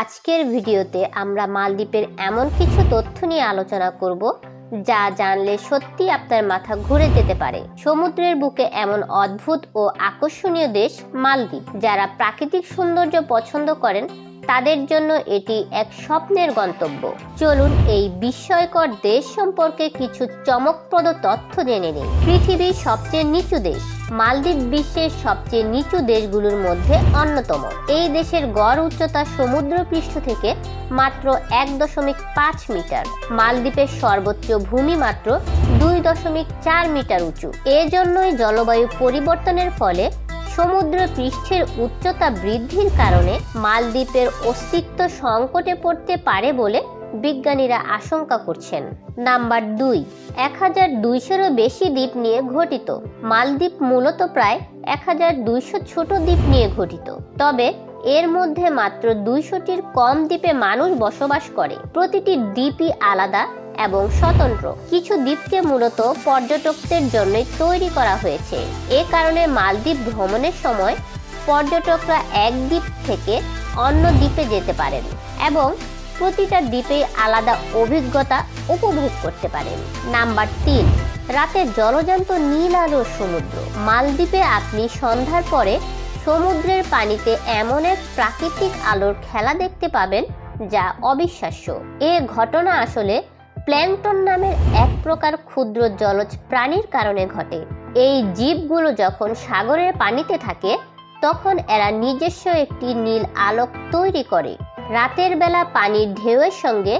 আজকের ভিডিওতে আমরা মালদ্বীপের এমন কিছু তথ্য নিয়ে আলোচনা করব, যা জানলে সত্যি আপনার মাথা ঘুরে যেতে পারে। সমুদ্রের বুকে এমন অদ্ভুত ও আকর্ষণীয় দেশ মালদ্বীপ, যারা প্রাকৃতিক সৌন্দর্য পছন্দ করেন তাদের জন্য এটি এক স্বপ্নের গন্তব্য। চলুন এই বিস্ময়কর দেশ সম্পর্কে কিছু চমকপ্রদ তথ্য জেনে নিই। পৃথিবীর সবচেয়ে নিচু দেশ। মালদ্বীপ বিশ্বের সবচেয়ে নিচু দেশগুলোর মধ্যে অন্যতম। এই দেশের গড় উচ্চতা সমুদ্রপৃষ্ঠ থেকে মাত্র এক দশমিক পাঁচ মিটার। মালদ্বীপের সর্বোচ্চ ভূমি মাত্র দুই দশমিক চার মিটার উঁচু। এজন্যই জলবায়ু পরিবর্তনের ফলে সমুদ্র পৃষ্ঠের উচ্চতা বৃদ্ধির কারণে মালদ্বীপের অস্তিত্ব সংকটে পড়তে পারে বলে বিজ্ঞানীরা আশঙ্কা করছেন। নাম্বার দুই এক হাজার দুইশোরও বেশি দ্বীপ নিয়ে ঘটিত। মালদ্বীপ মূলত প্রায় এক হাজার দুইশো ছোট দ্বীপ নিয়ে ঘটিত। তবে এর মধ্যে মাত্র দুইশোটির কম দ্বীপে মানুষ বসবাস করে। প্রতিটি দ্বীপই আলাদা এবং স্বতন্ত্র। কিছু দ্বীপকে মূলত পর্যটকদের জন্যই তৈরি করা হয়েছে। এ কারণে মালদ্বীপ ভ্রমণের সময় পর্যটকরা এক দ্বীপ থেকে অন্য দ্বীপে যেতে পারেন এবং প্রতিটা দ্বীপে আলাদা অভিজ্ঞতা উপভোগ করতে পারেন। নাম্বার তিন, রাতে জলজান্ত নীল আলোর সমুদ্র। মালদ্বীপে আপনি সন্ধ্যার পরে সমুদ্রের পানিতে এমন এক প্রাকৃতিক আলোর খেলা দেখতে পাবেন যা অবিশ্বাস্য। এ ঘটনা আসলে প্ল্যাংটন নামের এক প্রকার ক্ষুদ্র জলজ প্রাণীর কারণে ঘটে। এই জীবগুলো যখন সাগরের পানিতে থাকে, তখন এরা নিজস্ব একটি নীল আলোক তৈরি করে। রাতের বেলা পানির ঢেউয়ের সঙ্গে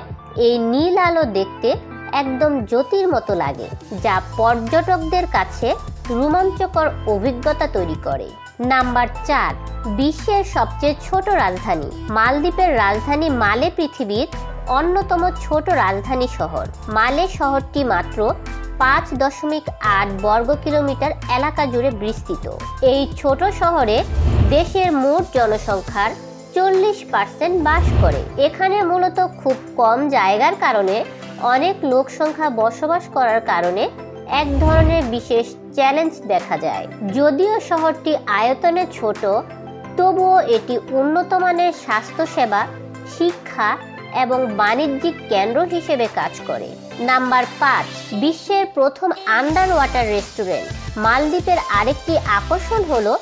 এই নীল আলো দেখতে একদম জ্যোতির মতো লাগে, যা পর্যটকদের কাছে রোমাঞ্চকর অভিজ্ঞতা তৈরি করে। নাম্বার চার, বিশ্বের সবচেয়ে ছোট রাজধানী। মালদ্বীপের রাজধানী মালে পৃথিবীর অন্যতম ছোট রাজধানী শহর। মালে শহরটি মাত্র পাঁচ দশমিক আট বর্গ কিলোমিটার এলাকা জুড়ে বিস্তৃত। এই ছোট শহরে দেশের মোট জনসংখ্যার চল্লিশ পার্সেন্ট বাস করে। এখানে মূলত খুব কম জায়গার কারণে অনেক লোক সংখ্যা বসবাস করার কারণে এক ধরনের বিশেষ চ্যালেঞ্জ দেখা যায়। যদিও শহরটি আয়তনে ছোট, তবুও এটি উন্নত মানের স্বাস্থ্যসেবা, শিক্ষা এবং বাণিজ্যিক কেন্দ্র হিসেবে কাজ করে। নাম্বার পাঁচ, বিশ্বের প্রথম আন্ডার ওয়াটার রেস্টুরেন্ট। মালদ্বীপের আরেকটি আকর্ষণ হলো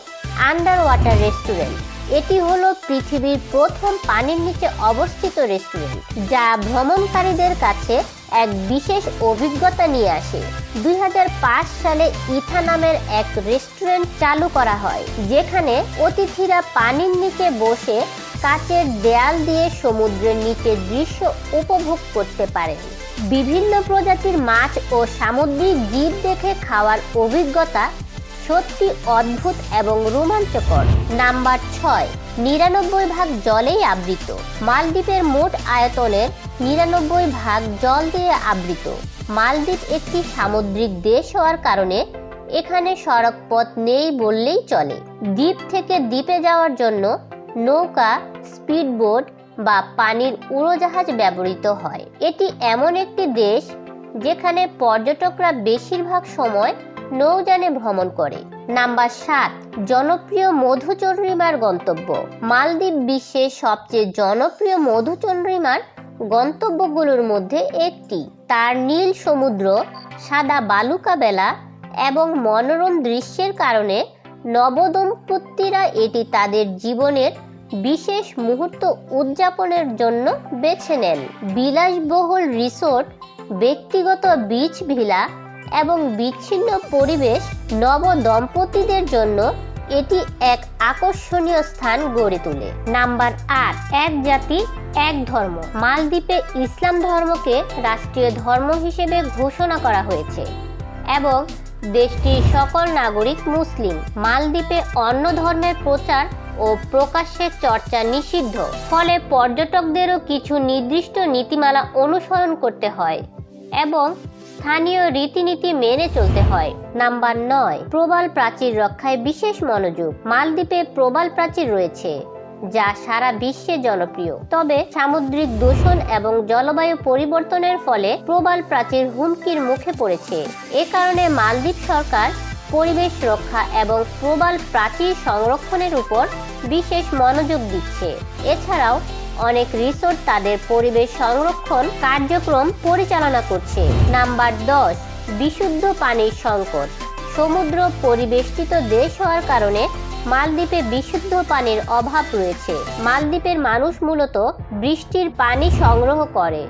আন্ডার ওয়াটার রেস্টুরেন্ট। এটি হলো পৃথিবীর প্রথম পানির নিচে অবস্থিত রেস্টুরেন্ট, যা ভ্রমণকারীদের কাছে এক বিশেষ অভিজ্ঞতা নিয়ে আসে। দুই হাজার পাঁচ সালে ইথা নামের এক রেস্টুরেন্ট চালু করা হয়, যেখানে অতিথিরা পানির নিচে বসে কাচের দেয়াল দিয়ে সমুদ্রের নিচে দৃশ্য উপভোগ করতে পারেন। বিভিন্ন প্রজাতির মাছ ও সামুদ্রিক জীব দেখে খাওয়ার অভিজ্ঞতা সত্যি অদ্ভুত এবং রোমাঞ্চকর। নাম্বার ছয়, নিরানব্বই ভাগ জলেই আবৃত। মালদ্বীপের মোট আয়তনের নিরানব্বই ভাগ জল দিয়ে আবৃত। মালদ্বীপ একটি সামুদ্রিক দেশ হওয়ার কারণে এখানে সড়ক পথ নেই বললেই চলে। দ্বীপ থেকে দ্বীপে যাওয়ার জন্য নৌকা স্পিডবোট বা পানির উড়োজাহাজ ব্যবহৃত হয়। এটি এমন একটি দেশ যেখানে পর্যটকরা বেশিরভাগ সময় নৌযানে ভ্রমণ করে। নাম্বার সাত, জনপ্রিয় মধুচন্দ্রিমার গন্তব্য। মালদ্বীপ বিশ্বের সবচেয়ে জনপ্রিয় মধুচন্দ্রিমার গন্তব্যগুলোর মধ্যে একটি। তার নীল সমুদ্র, সাদা বালুকা বেলা এবং মনোরম দৃশ্যের কারণে নবদম্পতিরা এটি তাদের জীবনের বিশেষ মুহূর্ত উদযাপনের জন্য বেছে নেন। বিলাসবহুল রিসোর্ট, ব্যক্তিগত বিচ ভিলা এবং বিচ্ছিন্ন পরিবেশ নব দম্পতিদের জন্য এটি এক আকর্ষণীয় স্থান গড়ে তোলে। নাম্বার আট, এক জাতি, এক ধর্ম। মালদ্বীপে ইসলাম ধর্মকে রাষ্ট্রীয় ধর্ম হিসেবে ঘোষণা করা হয়েছে এবং দেশটির সকল নাগরিক মুসলিম। মালদ্বীপে অন্য ধর্মের প্রচার ও প্রকাশ্যে চর্চা নিষিদ্ধ। ফলে পর্যটকদেরও কিছু নির্দিষ্ট নীতিমালা অনুসরণ করতে হয় এবং স্থানীয় রীতিনীতি মেনে চলতে হয়। নাম্বার নয়, প্রবাল প্রাচীর রক্ষায় বিশেষ মনোযোগ। মালদ্বীপে প্রবাল প্রাচীর রয়েছে, যা সারা বিশ্বে জনপ্রিয়। তবে সামুদ্রিক দূষণ এবং জলবায়ু পরিবর্তনের ফলে প্রবাল প্রাচীর হুমকির মুখে পড়েছে। এ কারণে মালদ্বীপ সরকার পরিবেশ রক্ষা এবং প্রবাল প্রাচীর সংরক্ষণের উপর বিশেষ মনোযোগ দিচ্ছে। এছাড়াও অনেক রিসোর্ট তাদের পরিবেশ সংরক্ষণ কার্যক্রম পরিচালনা করছে। নাম্বার দশ, বিশুদ্ধ পানির সংকট। সমুদ্র পরিবেষ্টিত দেশ হওয়ার কারণে মালদ্বীপে বিশুদ্ধ পানির অভাব রয়েছে। মালদ্বীপের মানুষ মূলত বৃষ্টির পানি সংগ্রহ করে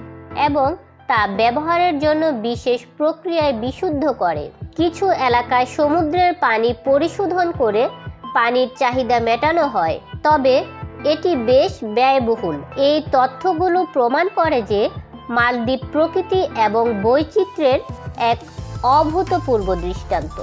এবং তা ব্যবহারের জন্য বিশেষ প্রক্রিয়ায় বিশুদ্ধ করে। কিছু এলাকায় সমুদ্রের পানি পরিশোধন করে পানির চাহিদা মেটানো হয়। তবে এটি বেশ ব্যয়বহুল। এই তথ্যগুলো প্রমাণ করে যে মালদ্বীপ প্রকৃতি এবং বৈচিত্র্যের এক অভূতপূর্ব দৃষ্টান্ত।